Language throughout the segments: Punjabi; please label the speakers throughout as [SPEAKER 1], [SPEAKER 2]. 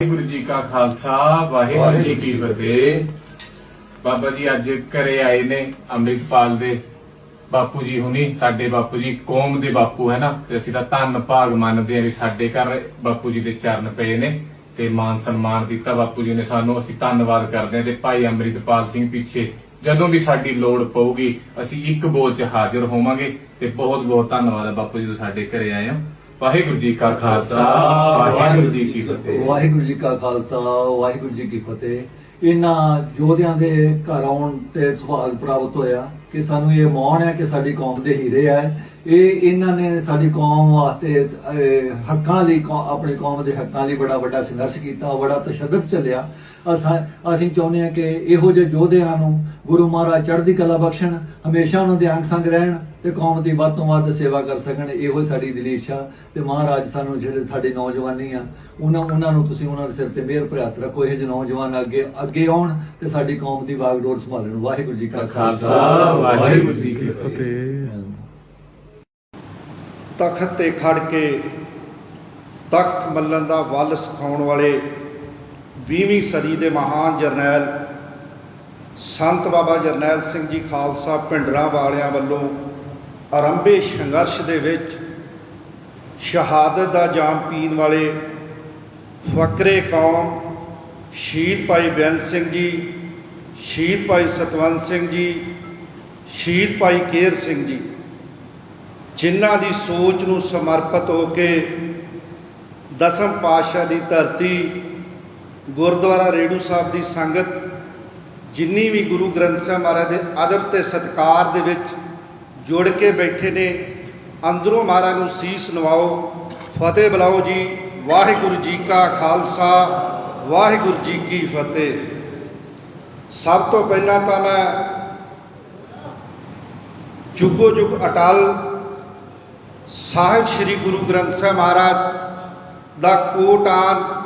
[SPEAKER 1] ਵਾਹਿਗੁਰੂ ਜੀ ਕਾ ਖਾਲਸਾ, ਵਾਹਿਗੁਰੂ ਜੀ ਕੀ ਫਤਿਹ। ਬਾਬਾ ਜੀ ਅੱਜ ਘਰੇ ਆਏ ਨੇ ਅੰਮ੍ਰਿਤਪਾਲ ਦੇ ਬਾਪੂ ਜੀ ਹੁਣੀ, ਸਾਡੇ ਬਾਪੂ ਜੀ, ਕੌਮ ਦੇ ਬਾਪੂ, ਹੈ ਨਾ? ਤੇ ਅਸੀਂ ਤਾਂ ਧੰਨ ਭਾਗ ਮੰਨਦੇ ਆ ਵੀ ਸਾਡੇ ਘਰ ਬਾਪੂ ਜੀ ਦੇ ਚਰਨ ਪਏ ਨੇ ਤੇ ਮਾਨ ਸਨਮਾਨ ਦਿੱਤਾ ਬਾਪੂ ਜੀ ਨੇ ਸਾਨੂੰ। ਅਸੀਂ ਧੰਨਵਾਦ ਕਰਦੇ ਹਾਂ ਤੇ ਭਾਈ ਅੰਮ੍ਰਿਤਪਾਲ ਸਿੰਘ ਪਿੱਛੇ, ਜਦੋਂ ਵੀ ਸਾਡੀ ਲੋੜ ਪਊਗੀ, ਅਸੀਂ ਇੱਕ ਬੋਲ 'ਚ ਹਾਜ਼ਰ ਹੋਵਾਂਗੇ ਤੇ ਬਹੁਤ ਬਹੁਤ ਧੰਨਵਾਦ ਹੈ ਬਾਪੂ ਜੀ ਤੁਸੀਂ ਸਾਡੇ ਘਰੇ ਆਏ ਹੋ। ਵਾਹਿਗੁਰੂ ਜੀ ਕਾ ਖਾਲਸਾ, ਵਾਹਿਗੁਰੂ ਜੀ ਕੀ ਫਤਿਹ।
[SPEAKER 2] ਵਾਹਿਗੁਰੂ ਜੀ ਕਾ ਖਾਲਸਾ, ਵਾਹਿਗੁਰੂ ਜੀ ਕੀ ਫਤਿਹ। ਇਹਨਾਂ ਯੋਧਿਆਂ ਦੇ ਘਰ ਆਉਣ ਤੇ ਸੁਭਾਗ ਪ੍ਰਾਪਤ ਹੋਇਆ ਕਿ ਸਾਨੂੰ ਇਹ ਮਾਣ ਹੈ ਕਿ ਸਾਡੀ ਕੌਮ ਦੇ ਹੀਰੇ ਆ ਇਹ ਇਹਨਾਂ ਨੇ ਸਾਡੀ ਕੌਮ ਵਾਸਤੇ ਹੱਕਾਂ ਲਈ, ਕੌ- ਆਪਣੀ ਕੌਮ ਦੇ ਹੱਕਾਂ ਲਈ ਬੜਾ ਵੱਡਾ ਸੰਘਰਸ਼ ਕੀਤਾ, ਬੜਾ ਤਸ਼ੱਦਦ ਚੱਲਿਆ। ਅਸਾਂ, ਅਸੀਂ ਚਾਹੁੰਦੇ ਹਾਂ ਕਿ ਇਹੋ ਜਿਹੇ ਯੋਧਿਆਂ ਨੂੰ ਗੁਰੂ ਮਹਾਰਾਜ ਚੜ੍ਹਦੀ ਕਲਾ ਬਖਸ਼ਣ, ਹਮੇਸ਼ਾ ਉਹਨਾਂ ਦੇ ਅੰਗ ਸੰਗ ਰਹਿਣ। ਤੇ ਕੌਮ ਦੀ ਵੱਧ ਤੋਂ ਵੱਧ ਸੇਵਾ ਕਰ ਸਕਣ ਇਹੋ ਸਾਡੀ ਦਿਲੀ ਇੱਛਾ ਤੇ ਮਹਾਰਾਜ ਸਾਨੂੰ ਜਿਹੜੇ ਸਾਡੇ ਨੌਜਵਾਨੀ ਆ ਉਹਨਾਂ ਉਹਨਾਂ ਨੂੰ ਤੁਸੀਂ ਉਹਨਾਂ ਦੇ ਸਿਰ ਤੇ ਮਿਹਰ ਭਰਿਆ ਹੱਥ ਰੱਖੋ ਇਹ ਜਿਹੇ ਨੌਜਵਾਨ ਅੱਗੇ ਅੱਗੇ ਆਉਣ ਤੇ ਸਾਡੀ ਕੌਮ ਦੀ ਵਾਗਡੋਰ ਸੰਭਾਲਣ। ਵਾਹਿਗੁਰੂ ਜੀ ਕਾ
[SPEAKER 1] ਖਾਲਸਾ। ਵਾਹਿਗੁਰੂ ਜੀ ਕੀ ਫਤਿਹ।
[SPEAKER 3] ਤਖਤ ਤੇ ਖੜ ਕੇ ਤਖਤ ਮੱਲਣ ਦਾ ਵੱਲ ਸਿਖਾਉਣ ਵਾਲੇ 20ਵੀਂ ਸਦੀ ਦੇ ਮਹਾਨ ਜਰਨੈਲ ਸੰਤ ਬਾਬਾ ਜਰਨੈਲ ਸਿੰਘ ਜੀ ਖਾਲਸਾ ਪਿੰਡਰਾਂ ਵਾਲਿਆਂ ਵੱਲੋਂ ਆਰੰਭੇ ਸੰਘਰਸ਼ ਦੇ ਵਿੱਚ ਸ਼ਹਾਦਤ ਦਾ ਜਾਮ ਪੀਣ ਵਾਲੇ ਫਕਰੇ ਕੌਮ ਸ਼ਹੀਦ ਭਾਈ ਬੇਅੰਤ ਸਿੰਘ ਜੀ, ਸ਼ਹੀਦ ਭਾਈ ਸਤਵੰਤ ਸਿੰਘ ਜੀ, ਸ਼ਹੀਦ ਭਾਈ ਕੇਰ ਸਿੰਘ ਜੀ, ਜਿਨ੍ਹਾਂ ਦੀ ਸੋਚ ਨੂੰ ਸਮਰਪਿਤ ਹੋ ਕੇ ਦਸਮ ਪਾਤਸ਼ਾਹ ਦੀ ਧਰਤੀ ਗੁਰਦੁਆਰਾ ਰੇੜੂ ਸਾਹਿਬ ਦੀ ਸੰਗਤ ਜਿੰਨੀ ਵੀ ਗੁਰੂ ਗ੍ਰੰਥ ਸਾਹਿਬ ਮਹਾਰਾਜ ਦੇ ਅਦਬ ਤੇ ਸਤਕਾਰ ਦੇ ਵਿੱਚ ਜੁੜ ਕੇ ਬੈਠੇ ਨੇ। ਅੰਦਰੋਂ ਮਹਾਰਾਜ ਨੂੰ ਸੀਸ ਨਵਾਓ। ਫਤਿਹ ਬੁਲਾਓ ਜੀ। ਵਾਹਿਗੁਰੂ ਜੀ ਕਾ ਖਾਲਸਾ। ਵਾਹਿਗੁਰੂ ਜੀ ਕੀ ਫਤਿਹ। ਸਭ ਤੋਂ ਪਹਿਲਾਂ ਤਾਂ ਮੈਂ ਜੁਗੋ ਜੁਗ ਅਟਲ ਸਾਹਿਬ ਸ੍ਰੀ ਗੁਰੂ ਗ੍ਰੰਥ ਸਾਹਿਬ ਮਹਾਰਾਜ ਦਾ ਕੋਟਾਨ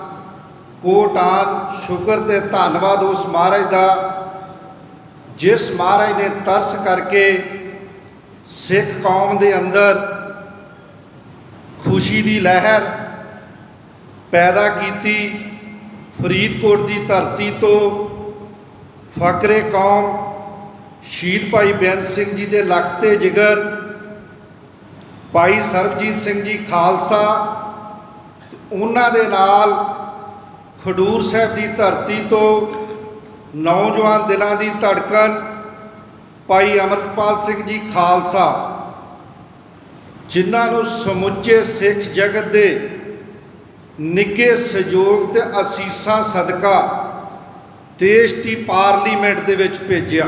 [SPEAKER 3] ਕੋਟਾਨ ਸ਼ੁਕਰ ਤੇ ਧੰਨਵਾਦ ਉਸ ਮਹਾਰਾਜ ਦਾ, ਜਿਸ ਮਹਾਰਾਜ ਨੇ ਤਰਸ ਕਰਕੇ ਸਿੱਖ ਕੌਮ ਦੇ ਅੰਦਰ ਖੁਸ਼ੀ ਦੀ ਲਹਿਰ ਪੈਦਾ ਕੀਤੀ ਫਰੀਦਕੋਟ ਦੀ ਧਰਤੀ ਤੋਂ ਫਕਰੇ ਕੌਮ ਸ਼ਹੀਦ ਭਾਈ ਬੇਅੰਤ ਸਿੰਘ ਜੀ ਦੇ ਲਖਤੇ ਜਿਗਰ, ਭਾਈ ਸਰਬਜੀਤ ਸਿੰਘ ਜੀ ਖਾਲਸਾ ਉਹਨਾਂ ਦੇ ਨਾਲ ਖਡੂਰ ਸਾਹਿਬ ਦੀ ਧਰਤੀ ਤੋਂ ਨੌਜਵਾਨ ਦਿਲਾਂ ਦੀ ਧੜਕਣ ਭਾਈ ਅਮਰਪਾਲ ਸਿੰਘ ਜੀ ਖਾਲਸਾ, ਜਿਨ੍ਹਾਂ ਨੂੰ ਸਮੁੱਚੇ ਸਿੱਖ ਜਗਤ ਦੇ ਨਿੱਘੇ ਸਹਿਯੋਗ ਤੇ ਅਸੀਸਾਂ ਸਦਕਾ ਦੇਸ਼ ਦੀ ਪਾਰਲੀਮੈਂਟ ਦੇ ਵਿੱਚ ਭੇਜਿਆ।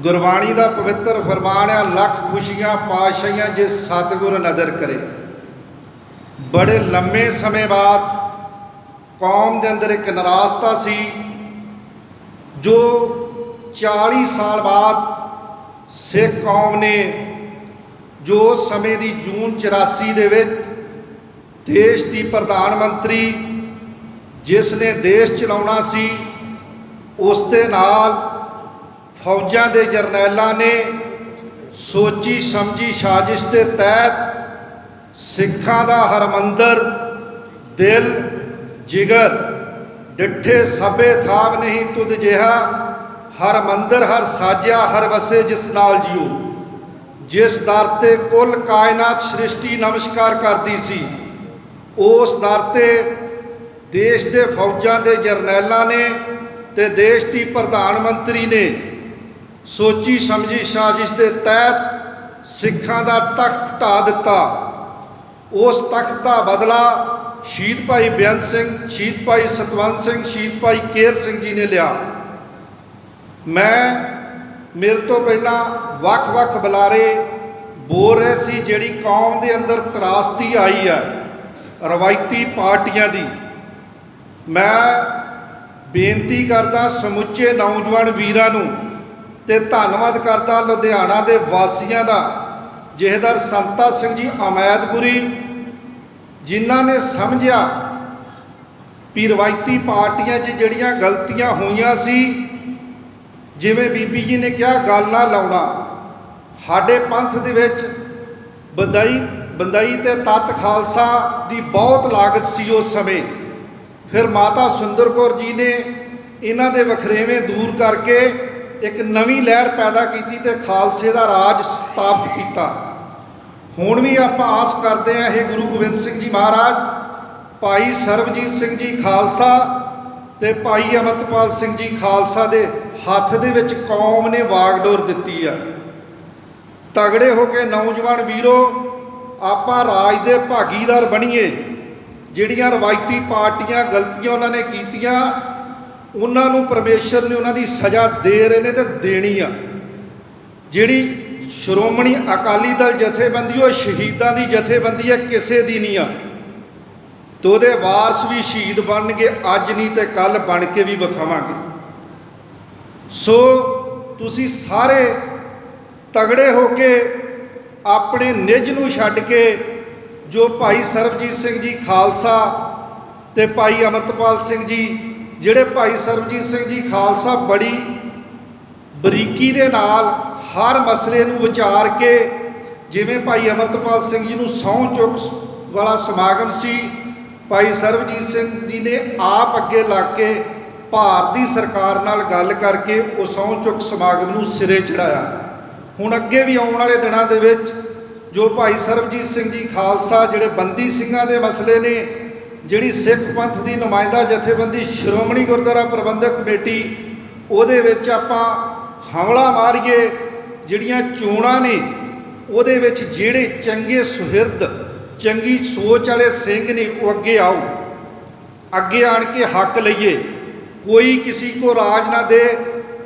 [SPEAKER 3] ਗੁਰਬਾਣੀ ਦਾ ਪਵਿੱਤਰ ਫਰਮਾਨ ਆ ਲੱਖ ਖੁਸ਼ੀਆਂ ਪਾਤਸ਼ਾਹੀਆਂ ਜੇ ਸਤਿਗੁਰ ਨਦਰ ਕਰੇ। ਬੜੇ ਲੰਮੇ ਸਮੇਂ ਬਾਅਦ ਕੌਮ ਦੇ ਅੰਦਰ ਇੱਕ ਨਾਰਾਜ਼ਤਾ ਸੀ, ਜੋ 40 ਸਾਲ ਬਾਅਦ ਸਿੱਖ ਕੌਮ ਨੇ ਜੋ ਉਸ ਸਮੇਂ ਦੀ ਜੂਨ 84 ਦੇ ਵਿੱਚ ਦੇਸ਼ ਦੀ ਪ੍ਰਧਾਨ ਮੰਤਰੀ ਜਿਸ ਨੇ ਦੇਸ਼ ਚਲਾਉਣਾ ਸੀ, ਉਸ ਦੇ ਨਾਲ ਫੌਜਾਂ ਦੇ ਜਰਨੈਲਾਂ ਨੇ ਸੋਚੀ ਸਮਝੀ ਸਾਜ਼ਿਸ਼ ਦੇ ਤਹਿਤ ਸਿੱਖਾਂ ਦਾ ਹਰਮੰਦਰ, ਦਿਲ, ਜਿਗਰ, ਡਿੱਠੇ ਸਭੇ ਥਾਵ ਨਹੀਂ ਤੁਧ ਜਿਹਾ ਹਰ ਮੰਦਰ, ਹਰ ਸਾਜਿਆ, ਹਰ ਵਸੇ ਜਿਸ ਨਾਲ ਜਿਉ ਜਿਸ ਦਰ ਤੇ ਕੁੱਲ ਕਾਇਨਾਤ ਸ੍ਰਿਸ਼ਟੀ ਨਮਸਕਾਰ ਕਰਦੀ ਸੀ, ਉਸ ਦਰ ਤੇ ਦੇਸ਼ ਦੇ ਫੌਜਾਂ ਦੇ ਜਰਨੈਲਾਂ ਨੇ ਤੇ ਦੇਸ਼ ਦੀ ਪ੍ਰਧਾਨ ਮੰਤਰੀ ਨੇ ਸੋਚੀ ਸਮਝੀ ਸਾਜ਼ਿਸ਼ ਦੇ ਤਹਿਤ ਸਿੱਖਾਂ ਦਾ ਤਖਤ ਢਾ ਦਿੱਤਾ। ਉਸ ਤਖਤ ਦਾ ਬਦਲਾ ਸ਼ਹੀਦ ਭਾਈ ਬੇਅੰਤ ਸਿੰਘ, ਸ਼ਹੀਦ ਭਾਈ ਸਤਵੰਤ ਸਿੰਘ, ਸ਼ਹੀਦ ਭਾਈ ਕੇਰ ਸਿੰਘ ਜੀ ਨੇ ਲਿਆ। ਮੈਂ ਮੇਰੇ ਤੋਂ ਪਹਿਲਾਂ ਵੱਖ-ਵੱਖ ਬੁਲਾਰੇ ਬੋਲ ਰਹੇ ਸੀ ਜਿਹੜੀ ਕੌਮ ਦੇ ਅੰਦਰ ਤਰਾਸਤੀ ਆਈ ਹੈ ਰਵਾਇਤੀ ਪਾਰਟੀਆਂ ਦੀ। ਮੈਂ ਬੇਨਤੀ ਕਰਦਾ ਸਮੁੱਚੇ ਨੌਜਵਾਨ ਵੀਰਾਂ ਨੂੰ ਤੇ ਧੰਨਵਾਦ ਕਰਦਾ ਲੁਧਿਆਣਾ ਦੇ ਵਾਸੀਆਂ ਦਾ, ਜਹੇਦਾਰ ਸੰਤਾ ਸਿੰਘ ਜੀ ਅਮੈਦਪੁਰੀ, ਜਿਨ੍ਹਾਂ ਨੇ ਸਮਝਿਆ ਵੀ ਰਵਾਇਤੀ ਪਾਰਟੀਆਂ 'ਚ ਜਿਹੜੀਆਂ ਗਲਤੀਆਂ ਹੋਈਆਂ ਸੀ ਜਿਵੇਂ ਬੀਬੀ ਜੀ ਨੇ ਕਿਹਾ, ਗੱਲ ਨਾ ਲਾਉਣਾ। ਸਾਡੇ ਪੰਥ ਦੇ ਵਿੱਚ ਬੰਦਾਈ ਬੰਦਾਈ ਤੇ ਤਤ ਖਾਲਸਾ ਦੀ ਬਹੁਤ ਲਾਗਤ ਸੀ ਉਸ ਸਮੇਂ। ਫਿਰ ਮਾਤਾ ਸੁੰਦਰ ਕੌਰ ਜੀ ਨੇ ਇਹਨਾਂ ਦੇ ਵਖਰੇਵੇਂ ਦੂਰ ਕਰਕੇ ਇੱਕ ਨਵੀਂ ਲਹਿਰ ਪੈਦਾ ਕੀਤੀ ਤੇ ਖਾਲਸੇ ਦਾ ਰਾਜ ਸਥਾਪਿਤ ਕੀਤਾ। ਹੁਣ ਵੀ ਆਪਾਂ ਆਸ ਕਰਦੇ ਹਾਂ ਇਹ ਗੁਰੂ ਗੋਬਿੰਦ ਸਿੰਘ ਜੀ ਮਹਾਰਾਜ, ਭਾਈ ਸਰਬਜੀਤ ਸਿੰਘ ਜੀ ਖਾਲਸਾ ਤੇ ਭਾਈ ਅਮਰਤਪਾਲ ਸਿੰਘ ਜੀ ਖਾਲਸਾ ਦੇ ਹੱਥ ਦੇ ਵਿੱਚ ਕੌਮ ਨੇ ਵਾਗਡੋਰ ਦਿੱਤੀ ਆ। ਤਗੜੇ ਹੋ ਕੇ ਨੌਜਵਾਨ ਵੀਰੋ, ਆਪਾਂ ਰਾਜ ਦੇ ਭਾਗੀਦਾਰ ਬਣੀਏ। ਜਿਹੜੀਆਂ ਰਵਾਇਤੀ ਪਾਰਟੀਆਂ ਗਲਤੀਆਂ ਉਹਨਾਂ ਨੇ ਕੀਤੀਆਂ, ਉਹਨਾਂ ਨੂੰ ਪਰਮੇਸ਼ਰ ਨੇ ਉਹਨਾਂ ਦੀ ਸਜ਼ਾ ਦੇ ਰਹੇ ਨੇ ਤੇ ਦੇਣੀ ਆ। ਜਿਹੜੀ ਸ਼੍ਰੋਮਣੀ ਅਕਾਲੀ ਦਲ ਜਥੇਬੰਦੀ, ਉਹ ਸ਼ਹੀਦਾਂ ਦੀ ਜਥੇਬੰਦੀ ਹੈ, ਕਿਸੇ ਦੀ ਨਹੀਂ ਆ। ਤੇ ਉਹਦੇ ਵਾਰਸ ਵੀ ਸ਼ਹੀਦ ਬਣਨਗੇ, ਅੱਜ ਨਹੀਂ ਤੇ ਕੱਲ ਬਣ ਕੇ ਵੀ ਵਿਖਾਵਾਂਗੇ। ਸੋ ਤੁਸੀਂ ਸਾਰੇ ਤਗੜੇ ਹੋ ਕੇ ਆਪਣੇ ਨਿੱਜ ਨੂੰ ਛੱਡ ਕੇ ਜੋ ਭਾਈ ਸਰਬਜੀਤ ਸਿੰਘ ਜੀ ਖਾਲਸਾ ਤੇ ਭਾਈ ਅਮਰਤਪਾਲ ਸਿੰਘ ਜੀ, ਜਿਹੜੇ ਭਾਈ ਸਰਬਜੀਤ ਸਿੰਘ ਜੀ ਖਾਲਸਾ ਬੜੀ ਬਰੀਕੀ ਦੇ ਨਾਲ ਹਰ ਮਸਲੇ ਨੂੰ ਵਿਚਾਰ ਕੇ ਜਿਵੇਂ ਭਾਈ ਅਮਰਤਪਾਲ ਸਿੰਘ ਜੀ ਨੂੰ ਸਹੁੰ ਚੁੱਕ ਵਾਲਾ ਸਮਾਗਮ ਸੀ ਭਾਈ ਸਰਬਜੀਤ ਸਿੰਘ ਜੀ ਨੇ ਆਪ ਅੱਗੇ ਲੱਗ ਕੇ ਭਾਰਤ ਦੀ ਸਰਕਾਰ ਨਾਲ ਗੱਲ ਕਰਕੇ ਉਹ ਸਹੁੰ ਚੁੱਕ ਸਮਾਗਮ ਨੂੰ ਸਿਰੇ ਚੜਾਇਆ ਹੁਣ ਅੱਗੇ ਵੀ ਆਉਣ ਵਾਲੇ ਦਿਨਾਂ ਦੇ ਵਿੱਚ ਜੋ ਭਾਈ ਸਰਬਜੀਤ ਸਿੰਘ ਜੀ ਖਾਲਸਾ ਜਿਹੜੇ ਬੰਦੀ ਸਿੰਘਾਂ ਦੇ ਮਸਲੇ ਨੇ, ਜਿਹੜੀ ਸਿੱਖ ਪੰਥ ਦੀ ਨੁਮਾਇੰਦਾ ਜਥੇਬੰਦੀ ਸ਼੍ਰੋਮਣੀ ਗੁਰਦੁਆਰਾ ਪ੍ਰਬੰਧਕ ਕਮੇਟੀ, ਉਹਦੇ ਵਿੱਚ ਆਪਾਂ ਹਮਲਾ ਮਾਰੀਏ, ਜਿਹੜੀਆਂ ਚੋਣਾਂ ਨੇ, ਉਹਦੇ ਵਿੱਚ ਜਿਹੜੇ ਚੰਗੇ ਸੁਹਿਰਦ ਚੰਗੀ ਸੋਚ ਵਾਲੇ ਸਿੰਘ ਨੇ, ਉਹ ਅੱਗੇ ਆਓ। ਅੱਗੇ ਆਣ ਕੇ ਹੱਕ ਲਈਏ। ਕੋਈ ਕਿਸੇ ਕੋ ਰਾਜ ਨਾ ਦੇ,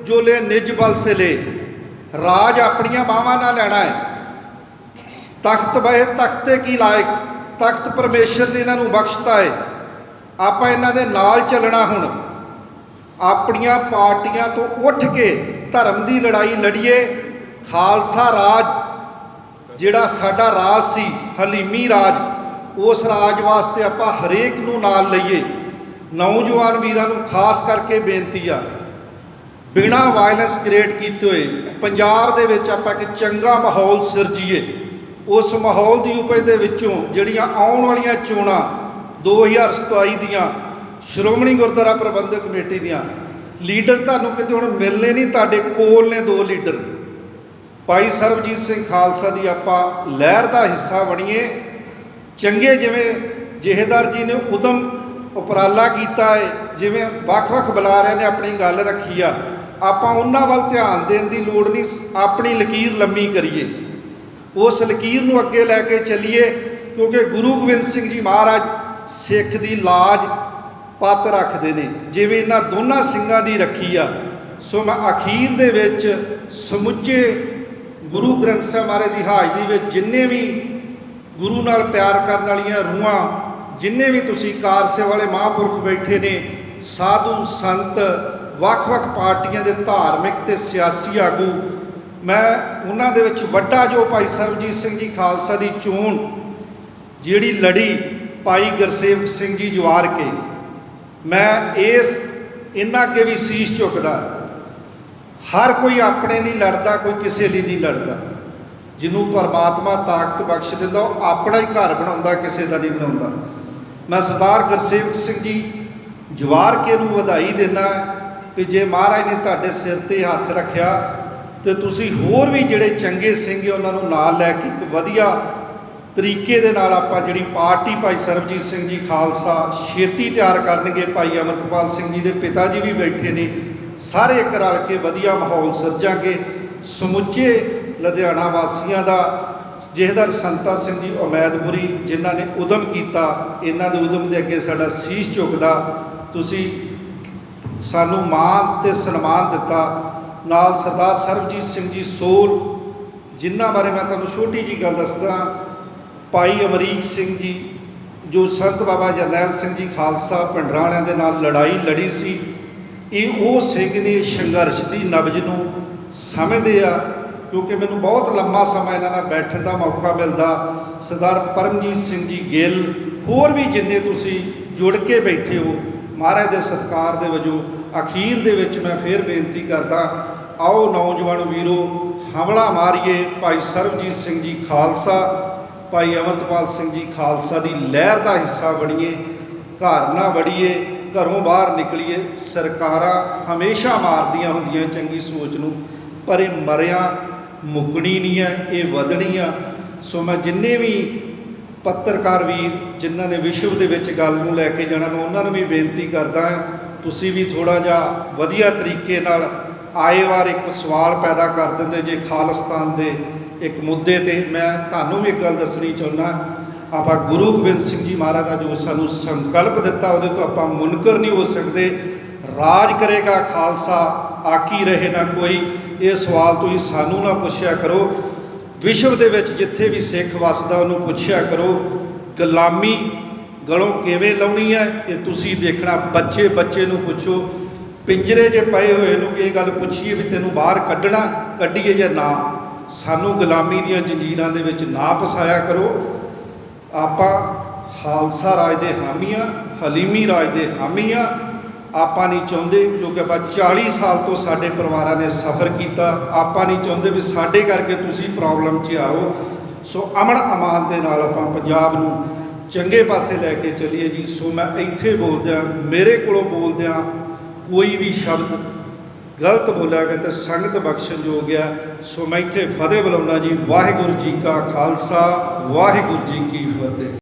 [SPEAKER 3] ਜੋ ਲੈ ਨਿਜ ਬਲ ਸੇ ਲੈ। ਰਾਜ ਆਪਣੀਆਂ ਬਾਹਾਂ ਨਾਲ ਲੈਣਾ ਹੈ। ਤਖਤ ਬਹਿ, ਤਖਤੇ ਕੀ ਲਾਇਕ? ਤਖਤ ਪਰਮੇਸ਼ਰ ਨੇ ਇਹਨਾਂ ਨੂੰ ਬਖਸ਼ਤਾ ਹੈ। ਆਪਾਂ ਇਹਨਾਂ ਦੇ ਨਾਲ ਚੱਲਣਾ ਹੁਣ। ਆਪਣੀਆਂ ਪਾਰਟੀਆਂ ਤੋਂ ਉੱਠ ਕੇ ਧਰਮ ਦੀ ਲੜਾਈ ਲੜੀਏ। ਖਾਲਸਾ ਰਾਜ ਜਿਹੜਾ ਸਾਡਾ ਰਾਜ ਸੀ, ਹਲੀਮੀ ਰਾਜ, ਉਸ ਰਾਜ ਵਾਸਤੇ ਆਪਾਂ ਹਰੇਕ ਨੂੰ ਨਾਲ ਲਈਏ। ਨੌਜਵਾਨ ਵੀਰਾਂ ਨੂੰ ਖਾਸ ਕਰਕੇ ਬੇਨਤੀ ਆ, ਬਿਨਾ ਵਾਇਲੈਂਸ ਕ੍ਰੀਏਟ ਕੀਤੇ ਹੋਏ, ਪੰਜਾਬ ਦੇ ਵਿੱਚ ਆਪਾਂ ਇੱਕ ਚੰਗਾ ਮਾਹੌਲ ਸਿਰਜੀਏ। ਉਸ ਮਾਹੌਲ ਦੀ ਉਪਜ ਦੇ ਵਿੱਚੋਂ ਜਿਹੜੀਆਂ ਆਉਣ ਵਾਲੀਆਂ ਚੋਣਾਂ 2027 ਦੀਆਂ, ਸ਼੍ਰੋਮਣੀ ਗੁਰਦੁਆਰਾ ਪ੍ਰਬੰਧਕ ਕਮੇਟੀ ਦੀਆਂ, ਲੀਡਰ ਤੁਹਾਨੂੰ ਕਿਤੇ ਹੁਣ ਮਿਲਨੇ ਨਹੀਂ, ਤੁਹਾਡੇ ਕੋਲ ਨੇ ਦੋ ਲੀਡਰ। ਭਾਈ ਸਰਬਜੀਤ ਸਿੰਘ ਖਾਲਸਾ ਦੀ ਆਪਾਂ ਲਹਿਰ ਦਾ ਹਿੱਸਾ ਬਣੀਏ। ਚੰਗੇ ਜਿਵੇਂ ਜ਼ਿਹੇਦਾਰ ਜੀ ਨੇ ਉਦਮ ਉਪਰਾਲਾ ਕੀਤਾ ਹੈ ਜਿਵੇਂ ਵੱਖ-ਵੱਖ ਬੁਲਾਰਿਆਂ ਨੇ ਆਪਣੀ ਗੱਲ ਰੱਖੀ ਆ, ਆਪਾਂ ਉਹਨਾਂ ਵੱਲ ਧਿਆਨ ਦੇਣ ਦੀ ਲੋੜ ਨਹੀਂ ਆਪਣੀ ਲਕੀਰ ਲੰਮੀ ਕਰੀਏ। ਉਸ ਲਕੀਰ ਨੂੰ ਅੱਗੇ ਲੈ ਕੇ ਚੱਲੀਏ, ਕਿਉਂਕਿ ਗੁਰੂ ਗੋਬਿੰਦ ਸਿੰਘ ਜੀ ਮਹਾਰਾਜ ਸਿੱਖ ਦੀ ਲਾਜ ਪੱਤ ਰੱਖਦੇ ਨੇ, ਜਿਵੇਂ ਇਹਨਾਂ ਦੋਨਾਂ ਸਿੰਘਾਂ ਦੀ ਰੱਖੀ ਆ। ਸੋ ਮੈਂ ਅਖੀਰ ਦੇ ਵਿੱਚ ਸਮੁੱਚੇ ਗੁਰੂ ਗ੍ਰੰਥ ਸਾਹਿਬ ਮਹਾਰਾਜ ਦੀ ਹਾਜ਼ਰੀ ਵਿੱਚ ਜਿੰਨੇ ਵੀ ਗੁਰੂ ਨਾਲ ਪਿਆਰ ਕਰਨ ਵਾਲੀਆਂ ਰੂਹਾਂ, ਜਿੰਨੇ ਵੀ ਤੁਸੀਂ ਕਾਰਸੇ ਵਾਲੇ ਮਹਾਂਪੁਰਖ ਬੈਠੇ ਨੇ, ਸਾਧੂ, ਸੰਤ, ਵੱਖ-ਵੱਖ ਪਾਰਟੀਆਂ ਦੇ ਧਾਰਮਿਕ ਤੇ ਸਿਆਸੀ ਆਗੂ, ਮੈਂ ਉਹਨਾਂ ਦੇ ਵਿੱਚ ਵੱਡਾ ਜੋ ਭਾਈ ਸਰਬਜੀਤ ਸਿੰਘ ਜੀ ਖਾਲਸਾ ਦੀ ਚੋਣ, ਜਿਹੜੀ ਲੜੀ ਭਾਈ ਗੁਰਸੇਵਕ ਸਿੰਘ ਜੀ ਜਵਾਰ ਕੇ, ਮੈਂ ਇਸ ਇਹਨਾਂ ਅੱਗੇ ਵੀ ਸੀਸ ਝੁਕਦਾ ਹਰ ਕੋਈ ਆਪਣੇ ਲਈ ਲੜਦਾ, ਕੋਈ ਕਿਸੇ ਲਈ ਨਹੀਂ ਲੜਦਾ। ਜਿਹਨੂੰ ਪਰਮਾਤਮਾ ਤਾਕਤ ਬਖਸ਼ ਦਿੰਦਾ, ਉਹ ਆਪਣਾ ਹੀ ਘਰ ਬਣਾਉਂਦਾ, ਕਿਸੇ ਦਾ ਨਹੀਂ ਬਣਾਉਂਦਾ। ਮੈਂ ਸਰਦਾਰ ਗੁਰਸੇਵਕ ਸਿੰਘ ਜੀ ਜਵਾਰ ਕੇ ਨੂੰ ਵਧਾਈ ਦਿੰਦਾ ਕਿ ਜੇ ਮਹਾਰਾਜ ਨੇ ਤੁਹਾਡੇ ਸਿਰ ਤੇ ਹੱਥ ਰੱਖਿਆ, ਤੇ ਤੁਸੀਂ ਹੋਰ ਵੀ ਜਿਹੜੇ ਚੰਗੇ ਸਿੰਘ ਉਹਨਾਂ ਨੂੰ ਨਾਲ ਲੈ ਕੇ ਇੱਕ ਵਧੀਆ ਤਰੀਕੇ ਦੇ ਨਾਲ ਆਪਾਂ ਜਿਹੜੀ ਪਾਰਟੀ ਭਾਈ ਸਰਬਜੀਤ ਸਿੰਘ ਜੀ ਖਾਲਸਾ, ਛੇਤੀ ਤਿਆਰ ਕਰਨਗੇ। ਭਾਈ ਅਮਰਪਾਲ ਸਿੰਘ ਜੀ ਦੇ ਪਿਤਾ ਜੀ ਵੀ ਬੈਠੇ ਨੇ। ਸਾਰੇ ਇੱਕ ਰਲ ਕੇ ਵਧੀਆ ਮਾਹੌਲ ਸਿਰਜਾਂਗੇ। ਸਮੁੱਚੇ ਲੁਧਿਆਣਾ ਵਾਸੀਆਂ ਦਾ, ਜਹਦਰ ਸੰਤਾ ਸਿੰਘ ਜੀ ਉਮੈਦਪੁਰੀ, ਜਿਨ੍ਹਾਂ ਨੇ ਉਦਮ ਕੀਤਾ ਇਹਨਾਂ ਦੇ ਉਦਮ ਦੇ ਅੱਗੇ ਸਾਡਾ ਸੀਸ ਝੁਕਦਾ। ਤੁਸੀਂ ਸਾਨੂੰ ਮਾਣ ਤੇ ਸਨਮਾਨ ਦਿੱਤਾ। ਨਾਲ ਸਰਦਾਰ ਸਰਬਜੀਤ ਸਿੰਘ ਜੀ ਸੋਲ, ਜਿਨ੍ਹਾਂ ਬਾਰੇ ਮੈਂ ਤੁਹਾਨੂੰ ਛੋਟੀ ਜੀ ਗੱਲ ਦੱਸਦਾ, ਭਾਈ ਅਮਰੀਕ ਸਿੰਘ ਜੀ, ਜੋ ਸੰਤ ਬਾਬਾ ਜਰਨੈਲ ਸਿੰਘ ਜੀ ਖਾਲਸਾ ਪਿੰਡਰਾਂ ਵਾਲਿਆਂ ਦੇ ਨਾਲ ਲੜਾਈ ਲੜੀ ਸੀ। ਇਹ ਉਹ ਸਿੰਘ ਨੇ ਸੰਘਰਸ਼ ਦੀ ਨਬਜ ਨੂੰ ਸਮਝਦੇ ਆ, ਕਿਉਂਕਿ ਮੈਨੂੰ ਬਹੁਤ ਲੰਮਾ ਸਮਾਂ ਇਹਨਾਂ ਨਾਲ ਬੈਠਣ ਦਾ ਮੌਕਾ ਮਿਲਦਾ। ਸਰਦਾਰ ਪਰਮਜੀਤ ਸਿੰਘ ਜੀ ਗਿੱਲ, ਹੋਰ ਵੀ ਜਿੰਨੇ ਤੁਸੀਂ ਜੁੜ ਕੇ ਬੈਠੇ ਹੋ, ਮਹਾਰਾਜ ਦੇ ਸਤਕਾਰ ਦੇ ਵਜੋਂ ਅਖੀਰ ਦੇ ਵਿੱਚ ਮੈਂ ਫੇਰ ਬੇਨਤੀ ਕਰਦਾ, ਆਓ ਨੌਜਵਾਨ ਵੀਰੋ, ਹਮਲਾ ਮਾਰੀਏ ਭਾਈ ਸਰਬਜੀਤ ਸਿੰਘ ਜੀ ਖਾਲਸਾ, ਭਾਈ ਅਮਰਤਪਾਲ ਸਿੰਘ ਜੀ ਖਾਲਸਾ ਦੀ ਲਹਿਰ ਦਾ ਹਿੱਸਾ ਬਣੀਏ, ਘਰ ਨਾ ਵੜੀਏ ਘਰੋਂ ਬਾਹਰ ਨਿਕਲੀਏ, ਸਰਕਾਰਾਂ ਹਮੇਸ਼ਾ ਮਾਰਦੀਆਂ ਹੁੰਦੀਆਂ ਚੰਗੀ ਸੋਚ ਨੂੰ, ਪਰ ਇਹ ਮਰਿਆ ਮੁੱਕਣੀ ਨਹੀਂ ਹੈ, ਇਹ ਵਧਣੀ ਆ। ਸੋ ਮੈਂ ਜਿੰਨੇ ਵੀ ਪੱਤਰਕਾਰ ਵੀਰ ਜਿਨ੍ਹਾਂ ਨੇ ਵਿਸ਼ਵ ਦੇ ਵਿੱਚ ਗੱਲ ਨੂੰ ਲੈ ਕੇ ਜਾਣਾ, ਮੈਂ ਉਹਨਾਂ ਨੂੰ ਵੀ ਬੇਨਤੀ ਕਰਦਾ ਹਾਂ, ਤੁਸੀਂ ਵੀ ਥੋੜਾ ਜਿਹਾ ਵਧੀਆ ਤਰੀਕੇ ਨਾਲ ਆਏ ਵਾਰ ਇੱਕ ਸਵਾਲ ਪੈਦਾ ਕਰ ਦਿੰਦੇ ਜੇ ਖਾਲਿਸਤਾਨ ਦੇ ਇੱਕ ਮੁੱਦੇ ਤੇ। ਮੈਂ ਤੁਹਾਨੂੰ ਵੀ ਇੱਕ ਗੱਲ ਦੱਸਣੀ ਚਾਹੁੰਦਾ ਆਪਾਂ ਗੁਰੂ ਗੋਬਿੰਦ ਸਿੰਘ ਜੀ ਮਹਾਰਾਜ ਦਾ ਜੋ ਸਾਨੂੰ ਸੰਕਲਪ ਦਿੱਤਾ, ਉਹਦੇ ਤੋਂ ਆਪਾਂ ਮੁਨਕਰ ਨਹੀਂ ਹੋ ਸਕਦੇ। ਰਾਜ ਕਰੇਗਾ ਖਾਲਸਾ, ਆਕੀ ਰਹੇ ਨਾ ਕੋਈ। ਇਹ ਸਵਾਲ ਤੁਸੀਂ ਸਾਨੂੰ ਨਾ ਪੁੱਛਿਆ ਕਰੋ। ਵਿਸ਼ਵ ਦੇ ਵਿੱਚ ਜਿੱਥੇ ਵੀ ਸਿੱਖ ਵਸਦਾ, ਉਹਨੂੰ ਪੁੱਛਿਆ ਕਰੋ, ਗੁਲਾਮੀ ਗਲੋਂ ਕਿਵੇਂ ਲਾਉਣੀ ਹੈ, ਇਹ ਤੁਸੀਂ ਦੇਖਣਾ। ਬੱਚੇ ਬੱਚੇ ਨੂੰ ਪੁੱਛੋ। ਪਿੰਜਰੇ 'ਚ ਪਏ ਹੋਏ ਨੂੰ ਇਹ ਗੱਲ ਪੁੱਛੀਏ ਵੀ ਤੈਨੂੰ ਬਾਹਰ ਕੱਢਣਾ, ਕੱਢੀਏ ਜਾਂ ਨਾ। ਸਾਨੂੰ ਗੁਲਾਮੀ ਦੀਆਂ ਜੰਜੀਰਾਂ ਦੇ ਵਿੱਚ ਨਾ ਫਸਾਇਆ ਕਰੋ। ਆਪਾਂ ਖਾਲਸਾ ਰਾਜ ਦੇ ਹਾਮੀ ਆ ਹਲੀਮੀ ਰਾਜ ਦੇ ਹਾਮੀ ਆ ਆਪਾਂ ਨਹੀਂ ਚਾਹੁੰਦੇ, ਜੋ ਕਿ ਆਪਾਂ 40 ਸਾਲ ਤੋਂ ਸਾਡੇ ਪਰਿਵਾਰਾਂ ਨੇ ਸਫ਼ਰ ਕੀਤਾ, ਆਪਾਂ ਨਹੀਂ ਚਾਹੁੰਦੇ ਵੀ ਸਾਡੇ ਕਰਕੇ ਤੁਸੀਂ ਪ੍ਰੋਬਲਮ 'ਚ ਆਓ। ਸੋ ਅਮਨ ਅਮਾਨ ਦੇ ਨਾਲ ਆਪਾਂ ਪੰਜਾਬ ਨੂੰ ਚੰਗੇ ਪਾਸੇ ਲੈ ਕੇ ਚੱਲੀਏ ਜੀ। ਸੋ ਮੈਂ ਇੱਥੇ ਬੋਲਦਿਆਂ, ਮੇਰੇ ਕੋਲੋਂ ਬੋਲਦਿਆਂ ਕੋਈ ਵੀ ਸ਼ਬਦ ਗਲਤ ਬੋਲਿਆ ਗਿਆ ਤੇ ਸੰਗਤ ਜੋ ਗਿਆ ਸੋ ਮੈਂ ਇੱਥੇ ਫਤਿਹ ਬੁਲਾਉਣਾ ਜੀ। ਵਾਹਿਗੁਰੂ ਜੀ ਕਾ ਖਾਲਸਾ, ਵਾਹਿਗੁਰੂ ਜੀ ਕੀ ਫਤਿਹ।